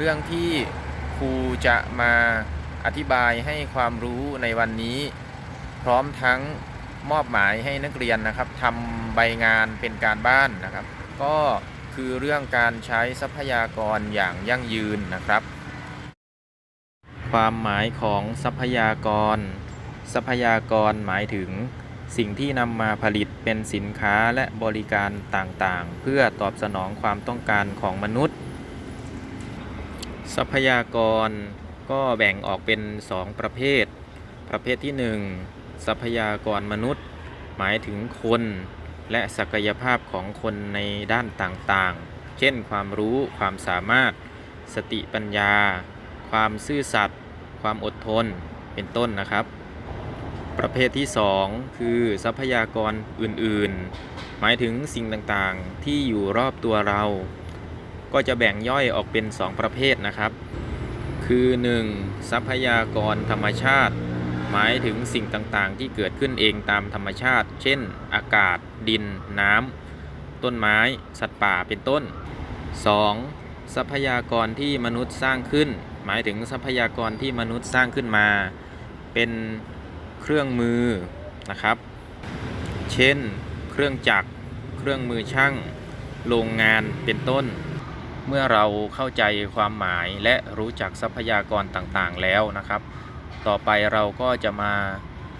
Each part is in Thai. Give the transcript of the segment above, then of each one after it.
เรื่องที่ครูจะมาอธิบายให้ความรู้ในวันนี้ พร้อมทั้งมอบหมายให้นักเรียนนะครับทำใบงานเป็นการบ้านนะครับ ก็คือเรื่องการใช้ทรัพยากรอย่างยั่งยืนนะครับ ความหมายของทรัพยากร ทรัพยากรหมายถึง สิ่งที่นำมาผลิตเป็นสินค้าและบริการต่างๆ เพื่อตอบสนองความต้องการของมนุษย์ ทรัพยากรก็แบ่งออกเป็น 2 ประเภท ประเภทที่ 1 ทรัพยากรมนุษย์ หมายถึงคน และศักยภาพของคนในด้านต่างๆ เช่น ความรู้ความสามารถ สติปัญญา ความซื่อสัตย์ความอดทนเป็นต้นนะครับ ประเภทที่ 2 คือทรัพยากรอื่นๆ หมายถึงสิ่งต่างๆ ที่อยู่รอบตัวเรา ก็จะแบ่งย่อยออกเป็น 2 ประเภทนะครับ คือ 1. ทรัพยากรธรรมชาติ หมายถึงสิ่งต่างๆ ที่เกิดขึ้นเองตามธรรมชาติ เช่น อากาศ ดิน น้ำ ต้นไม้ สัตว์ป่าเป็นต้น 2. ทรัพยากรที่มนุษย์สร้างขึ้น หมายถึงทรัพยากรที่มนุษย์สร้างขึ้นมา เป็นเครื่องมือนะครับ เช่น เครื่องจักร เครื่องมือช่าง โรงงานเป็นต้น เมื่อเราเข้าใจความหมายและรู้จักทรัพยากรต่างๆแล้วนะครับ ต่อไปเราก็จะมา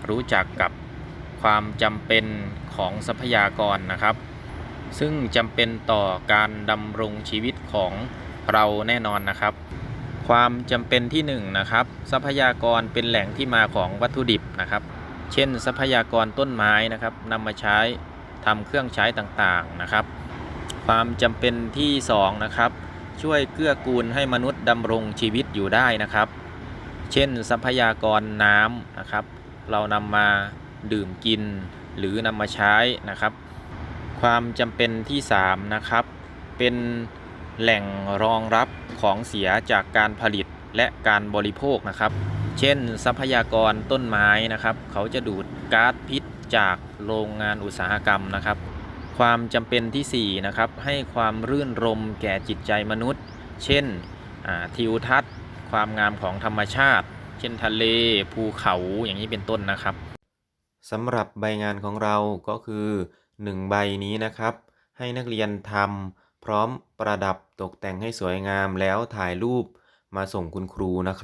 รู้จักกับความจำเป็นของทรัพยากรนะครับ ซึ่งจำเป็นต่อการดำรงชีวิตของเราแน่นอนนะครับ ความจำเป็นที่1นงนะครับ ทรัพยากรเป็นแหล่งที่มาของวัตถุดิบนะครับ เช่น ทรัพยากรต้นไม้นะครับนำมาใช้ทำเครื่องใช้ต่างๆนะครับ ความจำเป็นที่ 2 นะครับ ช่วยเกื้อกูลให้มนุษย์ดำรงชีวิตอยู่ได้นะครับ เช่นทรัพยากรน้ำนะครับ เรานำมาดื่มกิน หรือนำมาใช้นะครับ ความจำเป็นที่ 3 นะครับ เป็นแหล่งรองรับของเสียจากการผลิตและการบริโภคนะครับ เช่น ทรัพยากรต้นไม้นะครับ เขาจะดูดก๊าซพิษจากโรงงานอุตสาหกรรมนะครับ ความจำเป็นที่ 4 นะครับ ให้ความรื่นรมแก่จิตใจมนุษย์ เช่นทิวทัศน์ ความงามของธรรมชาติ เช่นทะเลภูเขาอย่างนี้เป็นต้นนะครับสำหรับใบงานของเราก็คือ 1 ใบนี้นะครับ ให้นักเรียนทำพร้อมประดับตกแต่งให้สวยงามแล้วถ่ายรูปมาส่งคุณครูนะครับ